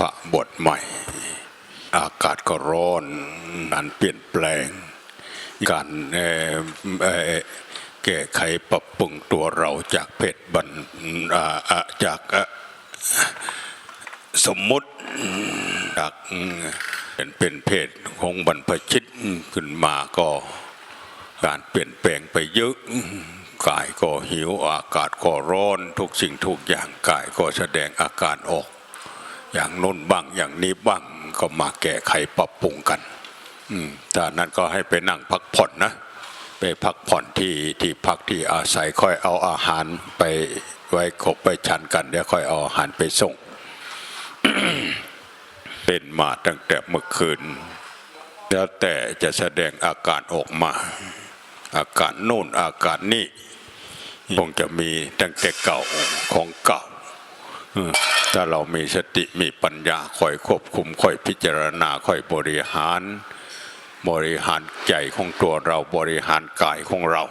พระบทใหม่ อากาศก็ร้อนการเปลี่ยนแปลง การแก้ไขปรับปรุงตัวเราจากเพศบันจากสมมุติจากเป็นเป็นเพศของบรรพชิตขึ้นมาก็การเปลี่ยนแปลงไปเยอะกายก็หิวอากาศก็ร้อนทุกสิ่งทุกอย่างกายก็แสดงอาการออก อย่างน้นบ้างอย่างนี้บ้างก็มาแก้ไขปรับปรุงกัน อืมแต่นั้นก็ให้ไปนั่งพักผ่อนนะ ไปพักผ่อนที่ที่พักที่อาศัยค่อยเอาอาหารไปไว้ขบไปชันกันเดี๋ยวค่อยเอาอาหารไปส่ง เป็นมาตั้งแต่เมื่อคืน แล้วแต่จะแสดงอาการออกมา อาการโน่นอาการนี่คงจะมีตั้งแต่เก่าของเก่า ถ้าเรามีสติมีปัญญาคอยควบคุมคอยพิจารณาคอยบริหาร บริหารใจของตัวเราบริหารกายของเรา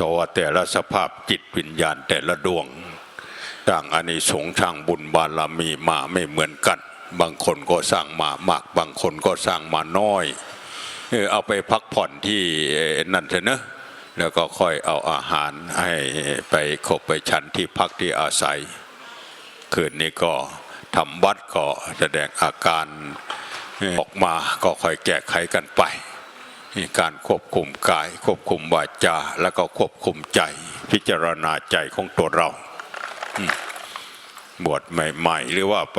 ตัวแต่ละสภาพจิตวิญญาณแต่ละดวงต่างอานิสงส์ทางบุญบารมีมาไม่เหมือนกัน บางคนก็สร้างมามาก บางคนก็สร้างมาน้อยเออเอาไปพักผ่อนที่นั่นเถอะนะแล้วก็ค่อยเอาอาหารให้ไปขบไปฉันที่พักที่อาศัย คืนนี้ก็ทำวัดก็แสดงอาการออกมาก็ค่อยแก้ไขกันไปการควบคุมกาย ควบคุมวาจา แล้วก็ควบคุมใจ พิจารณาใจของตัวเรา บวชใหม่ ๆ หรือว่าไป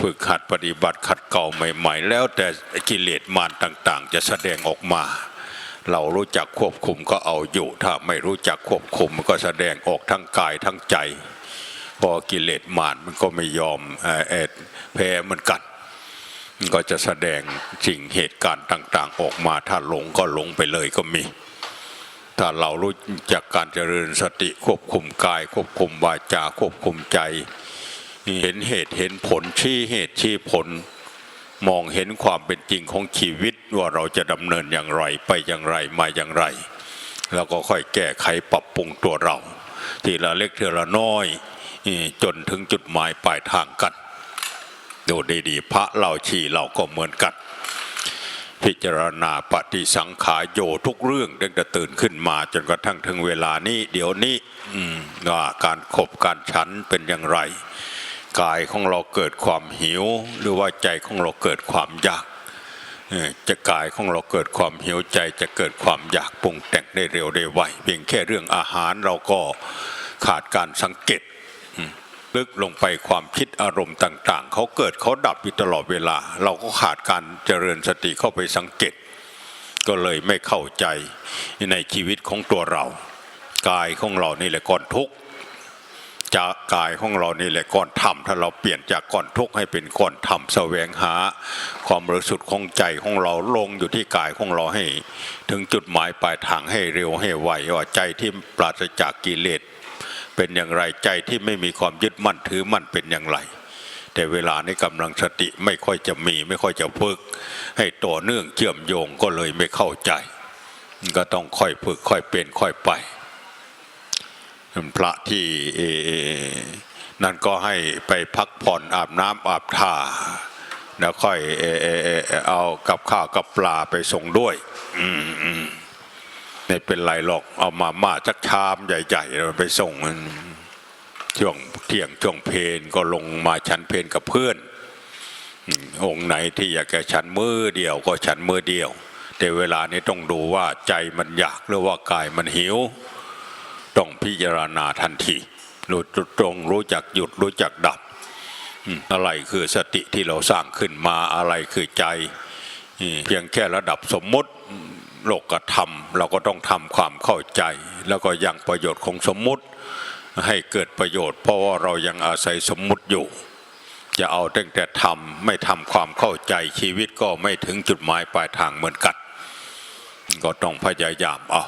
ฝึกหัดปฏิบัติขัดเก่าใหม่ ๆ แล้วแต่กิเลสมารต่าง ๆ จะแสดงออกมา เรารู้จักควบคุมก็เอาอยู่ ถ้าไม่รู้จักควบคุมก็แสดงออกทั้งกายทั้งใจ พอกิเลสมารมันก็ไม่ยอมเอ่อเอ่อแพ้มันกันมันก็จะแสดงสิ่งเหตุการณ์ต่าง ๆ ออกมาถ้าหลงก็หลงไปเลยก็มี ถ้าเรารู้จักการเจริญสติควบคุมกาย ควบคุมวาจาควบคุมใจ เห็นเหตุเห็นผลชี้เหตุชี้ผล มองเห็นความเป็นจริงของชีวิตว่าเราจะดำเนินอย่างไรไปอย่างไรมาอย่างไร แล้วก็ค่อยแก้ไขปรับปรุงตัวเรา ทีละเล็กทีละน้อย จนถึงจุดหมายปลายทางกันดูดีๆพระเราชีเราก็เหมือนกัน พิจารณาปฏิสังขารโยทุกเรื่องตั้งแต่ตื่นขึ้นมาจนกระทั่งถึงเวลานี้เดี๋ยวนี้ว่าการขบการฉันเป็นอย่างไร กายของเราเกิดความหิว หรือว่าใจของเราเกิดความอยากจะกายของเราเกิดความหิวใจจะเกิดความอยากปรุงแต่งได้เร็วได้ไวเพียงแค่เรื่องอาหารเราก็ขาดการสังเกต ลึกลงไปความคิดอารมณ์ต่าง ๆเขาเกิดเขาดับอยู่ตลอดเวลา เราก็ขาดการเจริญสติเข้าไปสังเกต ก็เลยไม่เข้าใจในชีวิตของตัวเรา กายของเรานี่แหละก้อนทุกข์จากกายของเรานี่แหละก้อนธรรมถ้าเราเปลี่ยนจากก้อนทุกข์ให้เป็นก้อนธรรมแสวงหา ความบริสุทธิ์ของใจของเราลงอยู่ที่กายของเราให้ ถึงจุดหมายปลายทางให้เร็วให้ไวว่าใจที่ปราศจากกิเลส เป็นอย่างไรใจที่ไม่มีความยึดมั่นถือมั่นเป็นอย่างไร แต่เวลานี้กำลังสติไม่ค่อยจะมี ไม่ค่อยจะฝึก ให้ต่อเนื่องเชื่อมโยงก็เลยไม่เข้าใจ ก็ต้องค่อยฝึกค่อยเป็นค่อยไปพระที่นั่นก็ให้ไปพักผ่อนอาบน้ำอาบท่าแล้วค่อยเออเออเออเอากับข้าวกับปลาไปส่งด้วย อืม ไม่เป็นไรหรอกเอามาม่าจักชามใหญ่ๆไปส่งช่วงเที่ยงช่วงเพลนก็ลงมาฉันเพลนกับเพื่อน องค์ไหนที่อยากจะฉันมือเดียวก็ฉันมือเดียว แต่เวลานี้ต้องดูว่าใจมันอยากหรือว่ากายมันหิว ต้องพิจารณาทันทีรู้ตรงรู้จักหยุดรู้จักดับ อะไรคือสติที่เราสร้างขึ้นมาอะไรคือใจ เพียงแค่ระดับสมมติ โลกธรรม เราก็ต้องทำความเข้าใจ แล้วก็ยังประโยชน์ของสมมุติให้เกิดประโยชน์ เพราะว่าเรายังอาศัยสมมุติอยู่จะเอาตั้งแต่ทำไม่ทำความเข้าใจชีวิตก็ไม่ถึงจุดหมายปลายทางเหมือนกัน ก็ต้องพยายามเอา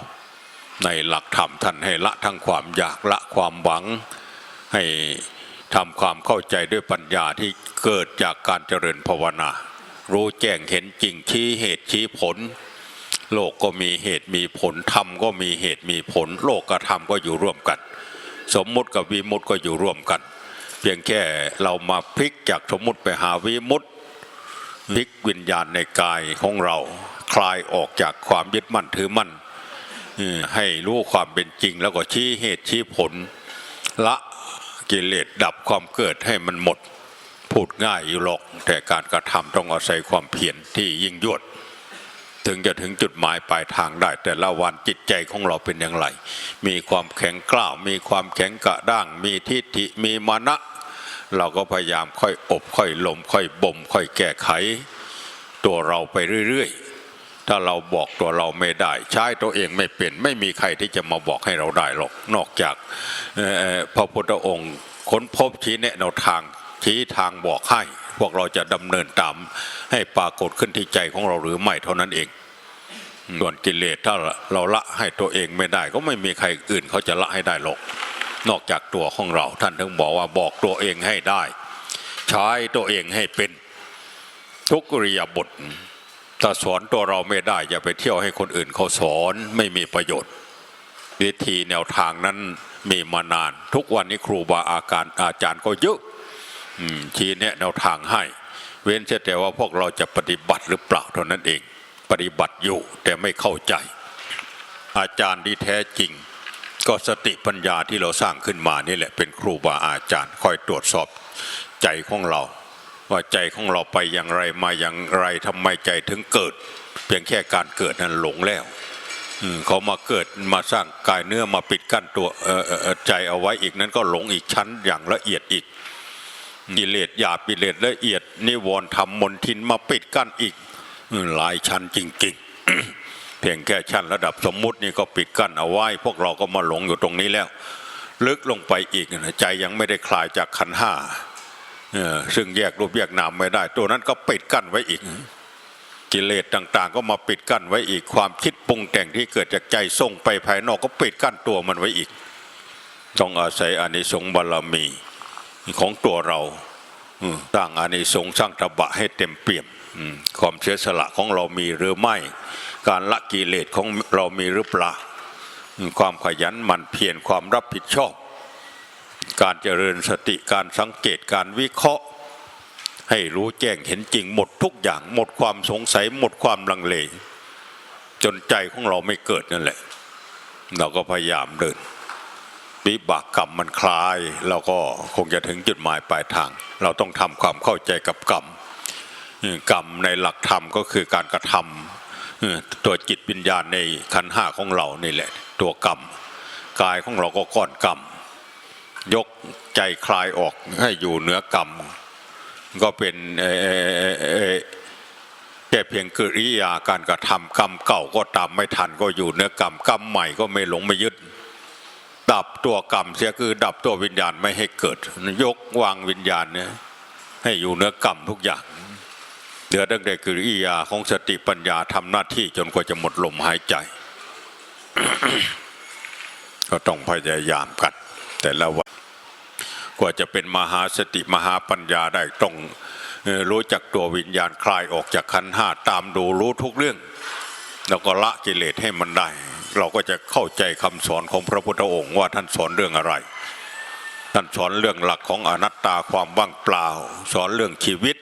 ในหลักธรรมท่านให้ละทั้งความอยากละความหวัง ให้ทำความเข้าใจด้วยปัญญาที่เกิดจากการเจริญภาวนา รู้แจ้งเห็นจริงชี้เหตุชี้ผล โลกก็มีเหตุมีผลธรรมก็มีเหตุมีผล โลกกับธรรมก็อยู่ร่วมกัน สมมุติกับวิมุติก็อยู่ร่วมกัน เพียงแค่เรามาพลิกจากสมมุติไปหาวิมุติพลิกวิญญาณในกายของเรา คลายออกจากความยึดมั่นถือมั่นให้รู้ความเป็นจริงแล้วก็ชี้เหตุชี้ผล ละกิเลสดับความเกิดให้มันหมด พูดง่ายอยู่หรอก แต่การกระทำต้องอาศัยความเพียรที่ยิ่งยวด ถึงจะถึงจุดหมายปลายทางได้ แต่ละวันจิตใจของเราเป็นอย่างไร มีความแข็งกล้าว มีความแข็งกระด้าง มีทิฏฐิมีมานะ เราก็พยายามค่อยอบค่อยลมค่อยบ่มค่อยแก้ไข ตัวเราไปเรื่อยๆ ถ้าเราบอกตัวเราไม่ได้ ใช้ตัวเองไม่เป็น ไม่มีใครที่จะมาบอกให้เราได้หรอก นอกจากพระพุทธองค์ค้นพบชี้แนะแนวทางชี้ทางบอกให้ พวกเราจะดำเนินตาม ให้ปรากฏขึ้นที่ใจของเราหรือไม่เท่านั้นเองส่วนกิเลสถ้าเราละให้ตัวเองไม่ได้ ก็ไม่มีใครอื่นเขาจะละให้ได้หรอกนอกจากตัวของเรา ท่านถึงบอกว่าบอกตัวเองให้ได้ ใช้ตัวเองให้เป็นทุกริยาบทถ้าสอนตัวเราไม่ได้ อย่าไปเที่ยวให้คนอื่นเขาสอนไม่มีประโยชน์ วิธีแนวทางนั้นมีมานาน ทุกวันนี้ครูบาอาการอาจารย์ก็เยอะ ชี้แนะแนวทางให้ เว้นแต่ว่าพวกเราจะปฏิบัติหรือเปล่าเท่านั้นเอง ปฏิบัติอยู่แต่ไม่เข้าใจ อาจารย์ที่แท้จริง ก็สติปัญญาที่เราสร้างขึ้นมานี่แหละเป็นครูบาอาจารย์ คอยตรวจสอบใจของเรา ว่าใจของเราไปอย่างไรมาอย่างไรทำไมใจถึงเกิด เพียงแค่การเกิดนั้นหลงแล้วเขามาเกิดมาสร้างกายเนื้อมาปิดกั้นตัวใจเอาไว้อีกนั้นก็หลงอีกชั้นอย่างละเอียดอีก กิเลสหยาบกิเลสละเอียด นิวรณ์ทำมนทินมาปิดกั้นอีกหลายชั้นจริงๆ เพียงแค่ชั้นระดับสมมุตินี่ก็ปิดกั้นเอาไว้ พวกเราก็มาหลงอยู่ตรงนี้แล้ว ลึกลงไปอีกนะใจยังไม่ได้คลายจากขันห้าซึ่งแยกรูปแยกนามไม่ได้ ตัวนั้นก็ปิดกั้นไว้อีก กิเลสต่างๆ ก็มาปิดกั้นไว้อีกความคิดปรุงแต่งที่เกิดจากใจส่งไปภายนอกก็ปิดกั้นตัวมันไว้อีก ต้องอาศัยอานิสงส์บารมี ของตัวเราสร้างอานิสงส์สร้างตบะให้เต็มเปี่ยมความเสียสละของเรามีหรือไม่ การละกิเลสของเรามีหรือเปล่าความขยันหมั่นเพียรความรับผิดชอบ การเจริญสติการสังเกตการวิเคราะห์ ให้รู้แจ้งเห็นจริงหมดทุกอย่าง หมดความสงสัยหมดความลังเลจนใจของเราไม่เกิดนั่นแหละ เราก็พยายามเดิน วิบากกรรมมันคลาย เราก็คงจะถึงจุดหมายปลายทาง เราต้องทำความเข้าใจกับกรรมกรรมในหลักธรรมก็คือการกระทำตัวจิตวิญญาณในขันห้าของเรานี่แหละ ตัวกรรมกายของเราก็ก้อนกรรมยกใจคลายออกให้อยู่เหนือกรรม ก็เป็นแค่เพียงกิริยาการกระทำกรรมเก่าก็ตามไม่ทันก็อยู่เนื้อกรรมกรรมใหม่ก็ไม่หลงไม่ยึด ดับตัวกรรมเสียคือดับตัววิญญาณไม่ให้เกิด ยกวางวิญญาณเนี่ยให้อยู่เนื้อกรรมทุกอย่างเดือตั้งแต่กิริยาของสติปัญญาทำหน้าที่จนกว่าจะหมดลมหายใจ ก็ต้องพยายามกัน แต่ละวันกว่าจะเป็นมหาสติมหาปัญญาได้ต้องรู้จักตัววิญญาณคลายออกจากขันห้าตามดูรู้ทุกเรื่อง แล้วก็ละกิเลสให้มันได้ เราก็จะเข้าใจคำสอนของพระพุทธองค์ว่าท่านสอนเรื่องอะไร ท่านสอนเรื่องหลักของอนัตตาความว่างเปล่า สอนเรื่องชีวิต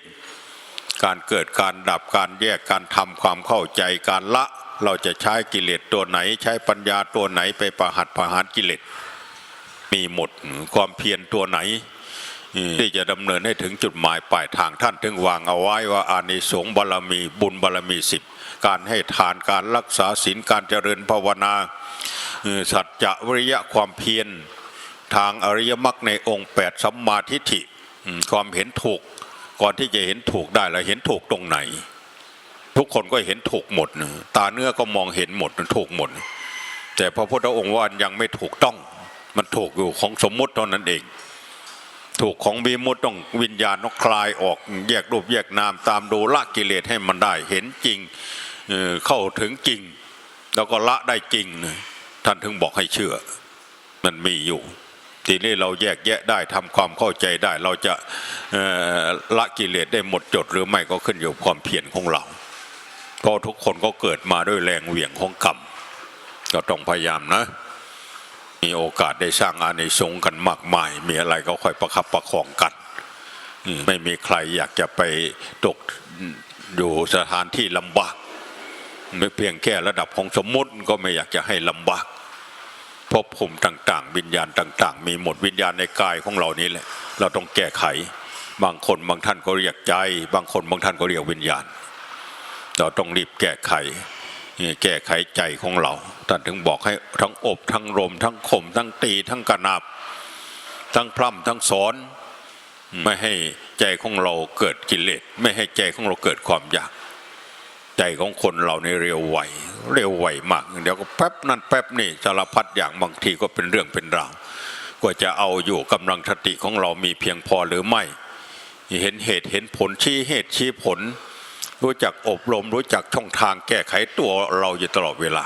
การเกิดการดับการแยกการทำความเข้าใจการละ เราจะใช้กิเลสตัวไหน ใช้ปัญญาตัวไหนไปประหัตประหารกิเลสมีหมดความเพียรตัวไหนที่จะดำเนินให้ถึงจุดหมายปลายทางท่านถึงวางเอาไว้ว่าอานิสงส์บารมีบุญบารมีสิบ การให้ทานการรักษาศีลการเจริญภาวนาสัจจะวิริยะความเพียรทางอริยมรรคในองค์แปดสัมมาทิฏฐิความเห็นถูกก่อนที่จะเห็นถูกได้เราเห็นถูกตรงไหน ทุกคนก็เห็นถูกหมดตาเนื้อก็มองเห็นหมดถูกหมด แต่พระพุทธองค์ว่ายังไม่ถูกต้องมันถูกอยู่ของสมมุติเท่านั้นเอง ถูกของบีมุตต้องวิญญาณต้องคลายออกแยกรูปแยกนามตามดูละกิเลสให้มันได้ เห็นจริง เข้าถึงจริง แล้วก็ละได้จริงนะท่านถึงบอกให้เชื่อ มันมีอยู่ ทีนี้เราแยกแยะได้ทำความเข้าใจได้ เราจะละกิเลสได้หมดจดหรือไม่ก็ขึ้นอยู่ความเพียรของเราเพราะทุกคนก็เกิดมาด้วยแรงเหวี่ยงของกรรมก็ต้องพยายามนะ มีโอกาสได้สร้างอานิสงส์กันมากมาย มีอะไรก็ค่อยประคับประคองกันไม่มีใครอยากจะไปตกอยู่สถานที่ลำบาก ไม่เพียงแค่ระดับของสมมติก็ไม่อยากจะให้ลำบากภพภูมิต่าง ๆ วิญญาณต่าง ๆ มีหมดวิญญาณในกายของเรานี้แหละ เราต้องแก้ไข บางคนบางท่านก็เรียกใจ บางคนบางท่านก็เรียกวิญญาณ เราต้องรีบแก้ไขแก้ไขใจของเราท่านถึงบอกให้ทั้งอบทั้งรม ทั้งข่มทั้งตีทั้งกระนาบ ทั้งพร่ำทั้งสอนไม่ให้ใจของเราเกิดกิเลสไม่ให้ใจของเราเกิดความอยาก ใจของคนเราในเร็วไวเร็วไวมากเดี๋ยวก็แป๊บนั่นแป๊บนี่สารพัดอย่างบางทีก็เป็นเรื่องเป็นราวกว่าจะเอาอยู่กำลังสติของเรามีเพียงพอหรือไม่ เห็นเหตุเห็นผลชี้เหตุชี้ผล รู้จักอบรมรู้จักช่องทางแก้ไขตัวเราอยู่ตลอดเวลา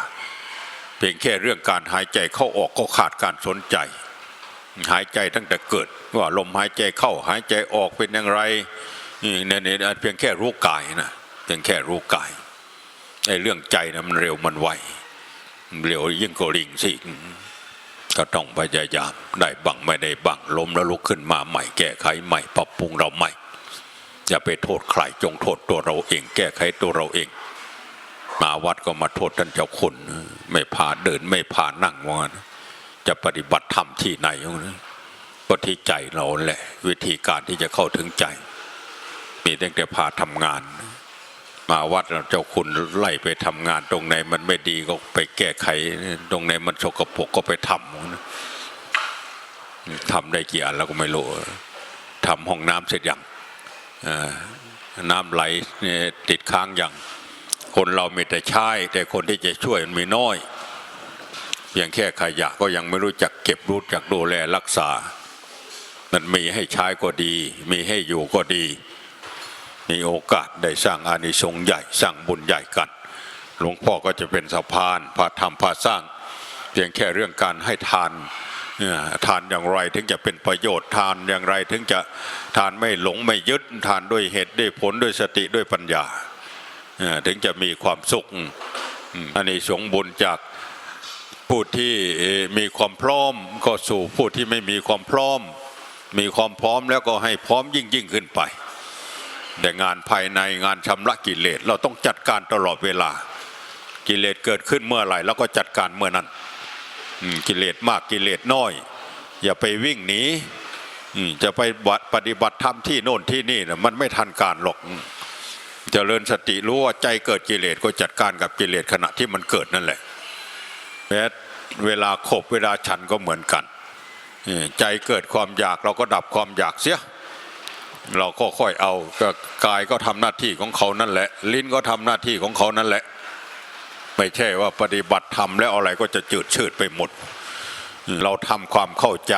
เพียงแค่เรื่องการหายใจเข้าออกก็ขาดการสนใจ หายใจตั้งแต่เกิด ว่าลมหายใจเข้าหายใจออกเป็นอย่างไรนี่เนี่ยเพียงแค่รู้กายนะเพียงแค่รู้กาย ไอ้เรื่องใจนะมันเร็วมันไวเร็วยิ่งกว่าลิงสิก็ต้องพยายามได้บังไม่ได้บังล้มแล้วลุกขึ้นมาใหม่แก้ไขใหม่ปรับปรุงเราใหม่ อย่าไปโทษใครจงโทษตัวเราเอง แก้ไขตัวเราเอง มาวัดก็มาโทษท่านเจ้าคุณไม่พาเดินไม่พานั่งวันจะปฏิบัติธรรมที่ไหนก็ที่ใจเราแหละ วิธีการที่จะเข้าถึงใจ มีตั้งแต่พาทำงาน มาวัดเราเจ้าคุณไล่ไปทำงานตรงไหน มันไม่ดีก็ไปแก้ไข ตรงไหนมันสกปรกก็ไปทำทำได้กี่อันแล้วก็ไม่รู้ทำห้องน้ำเสร็จยังน้ำไหลติดค้างอย่าง คนเรามีแต่ใช้แต่คนที่จะช่วยมันมีน้อยเพียงแค่ขยะก็ยังไม่รู้จักเก็บรู้จักดูแลรักษา มันมีให้ใช้ก็ดี มีให้อยู่ก็ดี มีโอกาสได้สร้างอานิสงส์ใหญ่สร้างบุญใหญ่กัน หลวงพ่อก็จะเป็นสะพานพาทำพาสร้าง เพียงแค่เรื่องการให้ทานทานอย่างไรถึงจะเป็นประโยชน์ทานอย่างไรถึงจะทานไม่หลงไม่ยึดทานด้วยเหตุด้วยผลด้วยสติด้วยปัญญาถึงจะมีความสุขอันนี้สงส์บุญจากผู้ที่มีความพร้อมก็สู่ผู้ที่ไม่มีความพร้อม มีความพร้อมแล้วก็ให้พร้อมยิ่งยิ่งขึ้นไป แต่งานภายในงานชำระกิเลสเราต้องจัดการตลอดเวลา กิเลสเกิดขึ้นเมื่อไหร่เราก็จัดการเมื่อนั้นกิเลสมากกิเลสน้อย อย่าไปวิ่งหนีจะไปปฏิบัติธรรมที่โน่นที่นี่นะมันไม่ทันการหรอกอืมเจริญสติรู้ว่าใจเกิดกิเลสก็จัดการกับกิเลสขณะที่มันเกิดนั่นแหละแม้เวลาขบเวลาฉันก็เหมือนกัน ใจเกิดความอยากเราก็ดับความอยากเสีย เราก็ค่อยเอาก็กายก็ทำหน้าที่ของเขานั่นแหละ ลิ้นก็ทำหน้าที่ของเขานั่นแหละ ไม่ใช่ว่าปฏิบัติธรรมแล้วอะไรก็จะจืดชืดไปหมด เราทำความเข้าใจ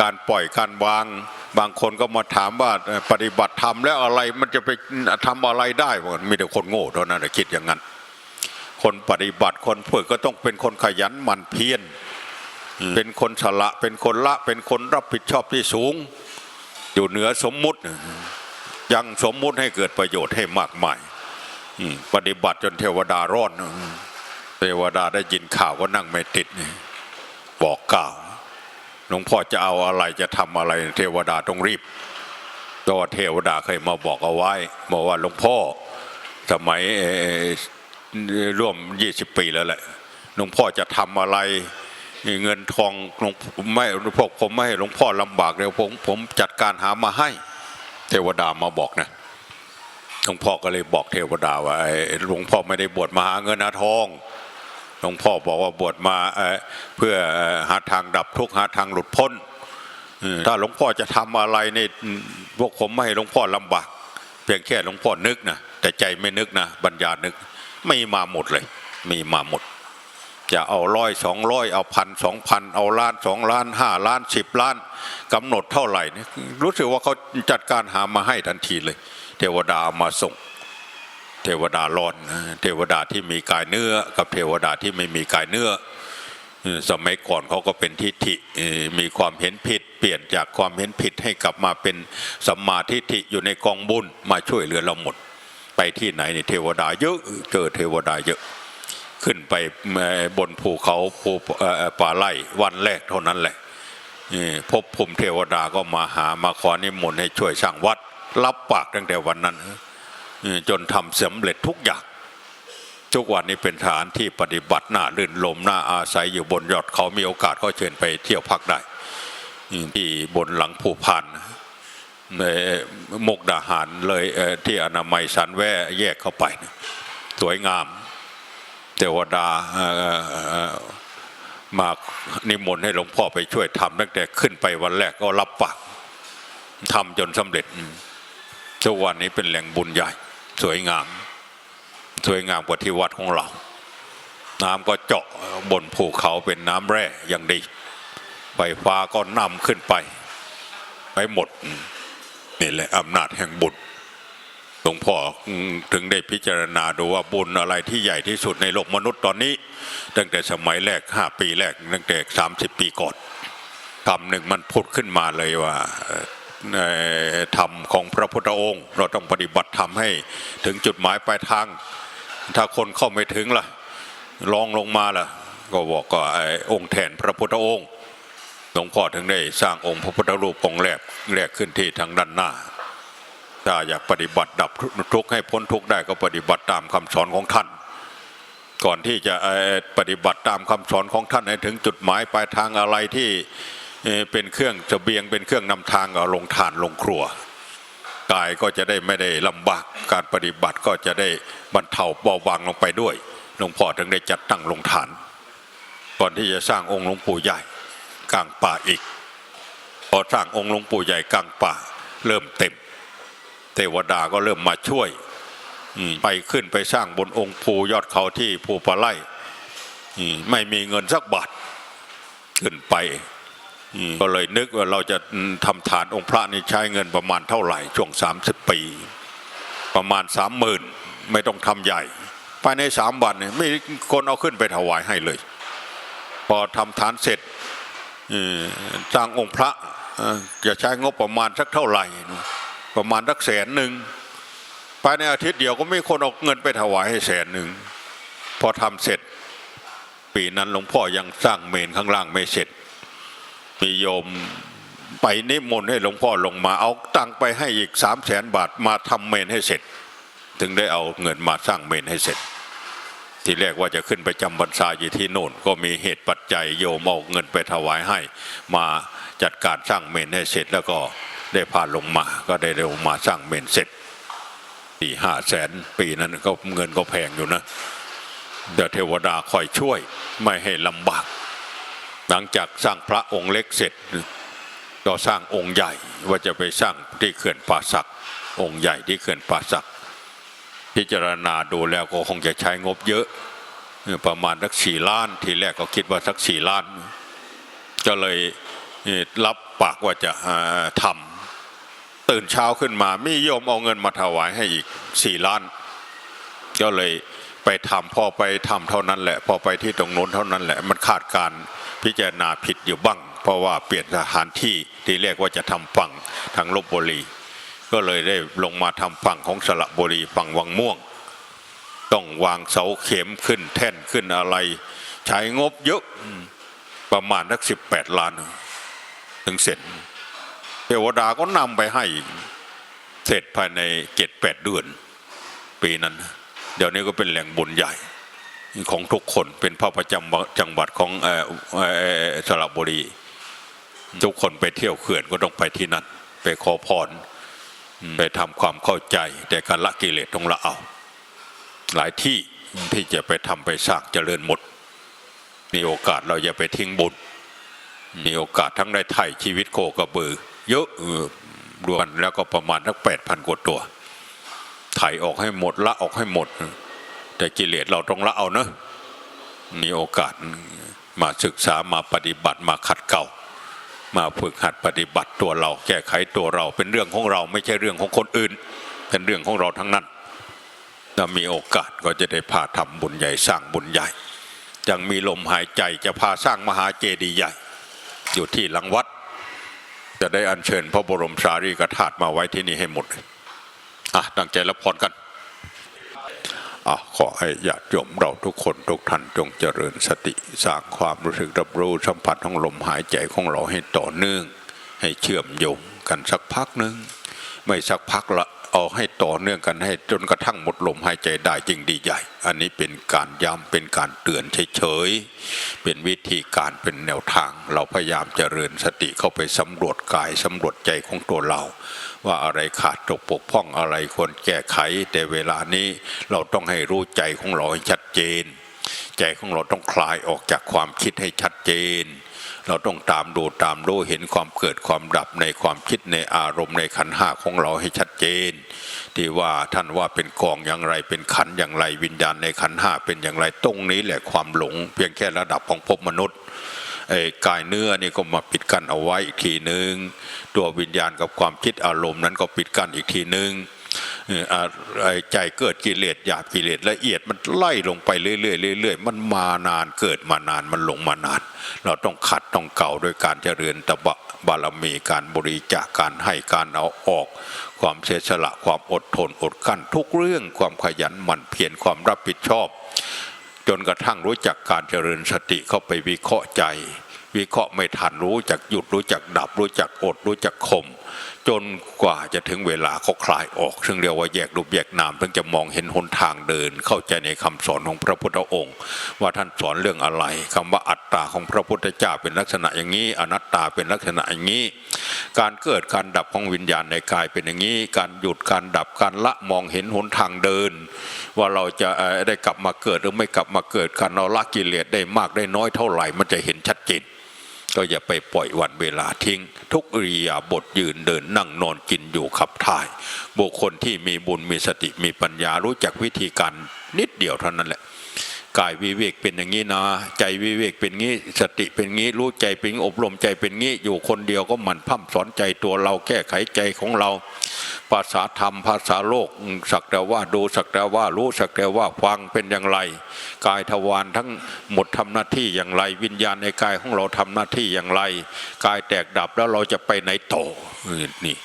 การปล่อยการวาง บางคนก็มาถามว่าปฏิบัติธรรมแล้วอะไรมันจะไปทำอะไรได้บอกมีแต่คนโง่เท่านั้นคิดอย่างนั้น คนปฏิบัติคนฝึกก็ต้องเป็นคนขยันหมั่นเพียรเป็นคนฉละเป็นคนละเป็นคนรับผิดชอบที่สูง อยู่เหนือสมมุติยังสมมุติให้เกิดประโยชน์ให้มากมายปฏิบัติจนเทวดาร้อนเทวดาได้ยินข่าวก็นั่งไม่ติดบอกกล่าวหลวงพ่อจะเอาอะไรจะทำอะไร เทวดาต้องรีบตัวเทวดาเคยมาบอกเอาไว้บอกว่าหลวงพ่อสมัยเอ่อร่วม20ปีแล้วแหละหลวงพ่อจะทำอะไร เงินทองหลวงไม่พวกผมไม่ให้หลวงพ่อลำบากเดี๋ยวผมผมจัดการหามาให้ เทวดามาบอกนะหลวงพ่อก็เลยบอกเทวดาว่าไอ้หลวงพ่อไม่ได้บวชมาหาเงินหาทองหลวงพ่อบอกว่าบวชมาเพื่อหาทางดับทุกข์หาทางหลุดพ้นถ้าหลวงพ่อจะทำอะไรในพวกผมไม่ให้หลวงพ่อลำบากเพียงแค่หลวงพ่อนึกนะแต่ใจไม่นึกนะปัญญานึก ไม่มาหมดเลย มีมาหมด จะเอาร้อยสองร้อยเอาพันสองพันเอาล้านสองล้านห้าล้านสิบล้านกำหนดเท่าไหร่เนี่ยรู้สึกว่าเขาจัดการหามาให้ทันทีเลย เทวดามาส่ง เทวดาร้อนเทวดาที่มีกายเนื้อ กับเทวดาที่ไม่มีกายเนื้อ สมัยก่อนเขาก็เป็นทิฏฐิมีความเห็นผิด เปลี่ยนจากความเห็นผิดให้กลับมาเป็นสัมมาทิฏฐิอยู่ในกองบุญมาช่วยเหลือเราหมด ไปที่ไหนนี่เทวดาเยอะเจอเทวดาเยอะ ขึ้นไปบนภูเขาภูป่าไร่วันแรกเท่านั้นแหละพบภูมิเทวดาก็มาหามาขอนิมนต์ให้ช่วยสร้างวัด รับปากตั้งแต่วันนั้นจนทำสำเร็จทุกอย่างทุกวันนี้เป็นฐานที่ปฏิบัติหน้าลื่นลมหน้าอาศัยอยู่บนยอดเขามีโอกาสก็เชิญไปเที่ยวพักได้ที่บนหลังภูพานในมุกดาหารเลยที่อนามัยสันแว่แยกเข้าไป สวยงาม เทวดามานิมนต์ให้หลวงพ่อไปช่วยทำตั้งแต่ขึ้นไปวันแรกก็รับปากทำจนสำเร็จทุกวันนี้เป็นแหล่งบุญใหญ่ สวยงาม สวยงามกว่าที่วัดของเรา น้ำก็เจาะบนภูเขาเป็นน้ำแร่อย่างดีไฟฟ้าก็นำขึ้นไปไปหมดนี่แหละอำนาจแห่งบุญ ลวงพ่อถึงได้พิจารณาดูว่าบุญอะไรที่ใหญ่ที่สุดในโลกมนุษย์ตอนนี้ ตั้งแต่สมัยแรกห้าปีแรกตั้งแต่สามสิบปีก่อนคำหนึ่งมันพูดขึ้นมาเลยว่าธรรมของพระพุทธองค์ เราต้องปฏิบัติธรรมให้ถึงจุดหมายปลายทาง ถ้าคนเข้าไม่ถึงล่ะลองลงมาล่ะ ก็บอกก็ไอ้องค์แทนพระพุทธองค์หลวงพ่อถึงได้สร้างองค์พระพุทธรูปองค์แรกแรกขึ้นที่ทางด้านหน้า ถ้าอยากปฏิบัติดับทุกข์ให้พ้นทุกข์ได้ก็ปฏิบัติตามคำสอนของท่าน ก่อนที่จะปฏิบัติตามคำสอนของท่านให้ถึงจุดหมายปลายทางอะไรที่เป็นเครื่องเสบียงเป็นเครื่องนำทางเอาลงทานลงครัวกายก็จะได้ไม่ได้ลำบากการปฏิบัติก็จะได้บรรเทาเบาบางลงไปด้วยหลวงพ่อถึงได้จัดตั้งลงทาน ก่อนที่จะสร้างองค์หลวงปู่ใหญ่กลางป่าอีก พอสร้างองค์หลวงปู่ใหญ่กลางป่า เริ่มเต็ม เทวดาก็เริ่มมาช่วยไปขึ้นไปสร้างบนองค์ภูยอดเขาที่ภูปะไล่ไม่มีเงินสักบาทขึ้นไปก็เลยนึกว่าเราจะทำฐานองค์พระนี่ใช้เงินประมาณเท่าไหร่ช่วง 30 ปี ประมาณสามหมื่นไม่ต้องทำใหญ่ภายในสามวันเนี่ยไม่คนเอาขึ้นไปถวายให้เลย พอทำฐานเสร็จสร้างองค์พระจะใช้งบประมาณสักเท่าไหร่ ประมาณสักแสนหนึ่งภายในอาทิตย์เดียวก็ม่คนเอาเงินไปถวายให้แสนหนึ่งพอทำเสร็จ ปีนั้นหลวงพ่อยังสร้างเมนข้างล่างไม่เสร็จมีโยมไปนิมนต์ให้หลวงพ่อลงมาเอาตังไปให้อีกสามแสนบาทมาทำเมนให้เสร็จ ถึงได้เอาเงินมาสร้างเมนให้เสร็จ ที่แรกว่าจะขึ้นไปจำบรรษาอยู่ที่โน่น ก็มีเหตุปัจจัยโยมเอาเงินไปถวายให้ มาจัดการสร้างเมนให้เสร็จแล้วก็ ได้พานลงมาก็ได้ลงมาสร้างเมนเสร็จปีห้าแสนปีนั้นก็เงินก็แพงอยู่นะแต่เทวดาคอยช่วยไม่ให้ลำบาก หลังจากสร้างพระองค์เล็กเสร็จก็สร้างองค์ใหญ่ว่าจะไปสร้างที่เขื่อนป่าสักองค์ใหญ่ที่เขื่อนป่าสักพิจารณาดูแล้วก็คงจะใช้งบเยอะ ประมาณสักสี่ล้านทีแรกก็คิดว่าสักสี่ล้าน ก็เลยรับปากว่าจะทำ ตื่นเช้าขึ้นมาไม่ยอมเอาเงินมาถวายให้อีกสี่ล้าน ก็เลยไปทำพอไปทำเท่านั้นแหละ พอไปที่ตรงโน้นเท่านั้นแหละ มันขาดการพิจารณาผิดอยู่บ้าง เพราะว่าเปลี่ยนสถานที่ที่เรียกว่าจะทำฝั่งทางลบบุรี ก็เลยได้ลงมาทำฝั่งของสระบุรีฝั่งวังม่วง ต้องวางเสาเข็มขึ้นแท่นขึ้นอะไร ใช้งบเยอะประมาณสักสิบแปดล้านถึงเสร็จ เทวดาก็นำไปให้เสร็จภายในเจ็ดแปดเดือน ปีนั้น เดี๋ยวนี้ก็เป็นแหล่งบุญใหญ่ของทุกคนเป็นพระประจำจังหวัดของสระบุรี ทุกคนไปเที่ยวเขื่อนก็ต้องไปที่นั่นไปขอพรไปทำความเข้าใจ แต่การละกิเลสต้องละเอา หลายที่ที่จะไปทำไปสร้างเจริญหมดมีโอกาสเราอย่าไปทิ้งบุญมีโอกาสทั้งได้ไถ่ชีวิตโคกระบือ เยอะเออรวมกันแล้วก็ประมาณทักแปดพันกว่าตัวไถ่ออกให้หมดละออกให้หมด แต่กิเลสเราต้องละเอาเนอะมีโอกาสมาศึกษามาปฏิบัติมาขัดเกลามาฝึกหัดปฏิบัติตัวเรา แก้ไขตัวเราเป็นเรื่องของเราไม่ใช่เรื่องของคนอื่น เป็นเรื่องของเราทั้งนั้นถ้ามีโอกาสก็จะได้พาทำบุญใหญ่สร้างบุญใหญ่ยังมีลมหายใจจะพาสร้างมหาเจดีย์ใหญ่ อยู่ที่หลังวัด จะได้อัญเชิญพระบรมสารีริกธาตุมาไว้ที่นี่ให้หมดอะตั้งใจรับพรกันอะขอให้ญาติโยมเราทุกคนทุกท่านจงเจริญสติสร้างความรู้สึกรับรู้สัมผัสของลมหายใจของเราให้ต่อเนื่อง ให้เชื่อมโยงกันสักพักหนึ่งไม่สักพักละ เอาให้ต่อเนื่องกันให้จนกระทั่งหมดลมหายใจได้จริงดีใหญ่ อันนี้เป็นการย้ำเป็นการเตือนเฉยๆเป็นวิธีการเป็นแนวทาง เราพยายามเจริญสติเข้าไปสำรวจกายสำรวจใจของตัวเรา ว่าอะไรขาดตกปกพ่องอะไรควรแก้ไข แต่เวลานี้เราต้องให้รู้ใจของเราให้ชัดเจน ใจของเราต้องคลายออกจากความคิดให้ชัดเจน เราต้องตามดูตามรู้เห็นความเกิดความดับในความคิดในอารมณ์ในขันห้าของเราให้ชัดเจน ที่ว่าท่านว่าเป็นกองอย่างไรเป็นขันอย่างไรวิญญาณในขันห้าเป็นอย่างไรตรงนี้แหละความหลง เพียงแค่ระดับของภพมนุษย์ไอ้กายเนื้อนี่ก็มาปิดกั้นเอาไว้อีกทีหนึ่งตัววิญญาณกับความคิดอารมณ์นั้นก็ปิดกั้นอีกทีหนึ่งเอ่ออ่าไอ้ ใจเกิดกิเลสหยาบกิเลสละเอียดมันไล่ลงไปเรื่อยๆเรื่อยๆมันมานานเกิดมานานมันหลงมานาน เราต้องขัดต้องเก่าโดยการเจริญตบะบารมีการบริจาคการให้การเอาออก ความเสียสละความอดทนอดกั้นทุกเรื่องความขยันหมั่นเพียรความรับผิดชอบ จนกระทั่งรู้จักการเจริญสติเข้าไปวิเคราะห์ใจ วิเคราะห์ไม่ทันรู้จักหยุดรู้จักดับรู้จักอดรู้จักข่ม จนกว่าจะถึงเวลาเขาคลายออก ซึ่งเรียกว่าแยกรูปแยกนามถึงจะมองเห็นหนทางเดิน เข้าใจในคำสอนของพระพุทธองค์ ว่าท่านสอนเรื่องอะไรคำว่าอัตตาของพระพุทธเจ้าเป็นลักษณะอย่างนี้ อนัตตาเป็นลักษณะอย่างนี้ การเกิดการดับของวิญญาณในกายเป็นอย่างนี้ การหยุดการดับการละมองเห็นหนทางเดิน ว่าเราจะได้กลับมาเกิดหรือไม่กลับมาเกิดการเราละกิเลสได้มากได้น้อยเท่าไหร่มันจะเห็นชัดเจน ก็อย่าไปปล่อยวันเวลาทิ้ง ทุกอริยาบทยืนเดินนั่งนอนกินอยู่ขับถ่าย บุคคลที่มีบุญมีสติมีปัญญารู้จักวิธีการนิดเดียวเท่านั้นแหละ กายวิเวกเป็นอย่างนี้นะ ใจวิเวกเป็นงี้ สติเป็นงี้ รู้ใจเป็นงี้อบรมใจเป็นงี้ อยู่คนเดียวก็หมั่นพร่ำสอนใจตัวเราแก้ไขใจของเรา ภาษาธรรมภาษาโลก สักแต่ว่าดูสักแต่ว่ารู้สักแต่ว่าฟังเป็นอย่างไร กายทวารทั้งหมดทำหน้าที่อย่างไร วิญญาณในกายของเราทำหน้าที่อย่างไร กายแตกดับแล้วเราจะไปไหนต่อนี่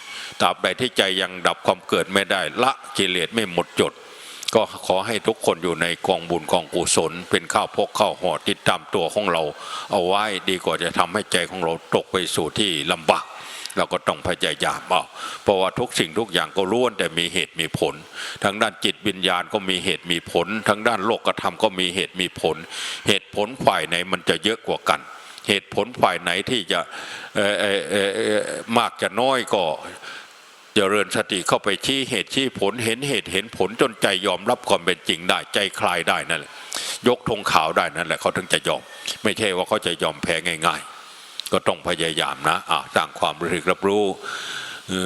ตราบใดที่ใจยังดับความเกิดไม่ได้ ละกิเลสไม่หมดจด ก็ขอให้ทุกคนอยู่ในกองบุญกองกุศล เป็นข้าวพกข้าวหอดติดตามตัวของเรา เอาไว้ดีกว่าจะทำให้ใจของเราตกไปสู่ที่ลำบากเราก็ต้องพยายามเอาเพราะว่าทุกสิ่งทุกอย่างก็ล้วนแต่มีเหตุมีผล ทางด้านจิตวิญญาณก็มีเหตุมีผล ทางด้านโลกธรรมก็มีเหตุมีผล เหตุผลฝ่ายไหนมันจะเยอะกว่ากัน เหตุผลฝ่ายไหนที่จะมากจะน้อยก็ จริญสติเข้าไปชี้เหตุชี้ผลเห็นเหตุเห็นผลจนใจยอมรับความเป็นจริงได้ใจคลายได้นั่นแหละยกธงขาวได้นั่นแหละเขาถึงจะยอม ไม่ใช่ว่าเขาจะยอมแพ้ง่าย ๆ ก็ต้องพยายามนะอ่าสร้างความรู้สึกรับรู้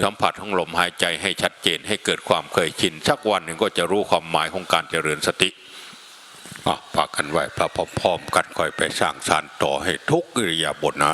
สัมผัสของลมหายใจให้ชัดเจนให้เกิดความเคยชินสักวันหนึ่งก็จะรู้ความหมายของการเจริญสติอะพากกันไว้พระพร้อมกันค่อยไปสร้างสารต่อให้ทุกอิริยาบถนะ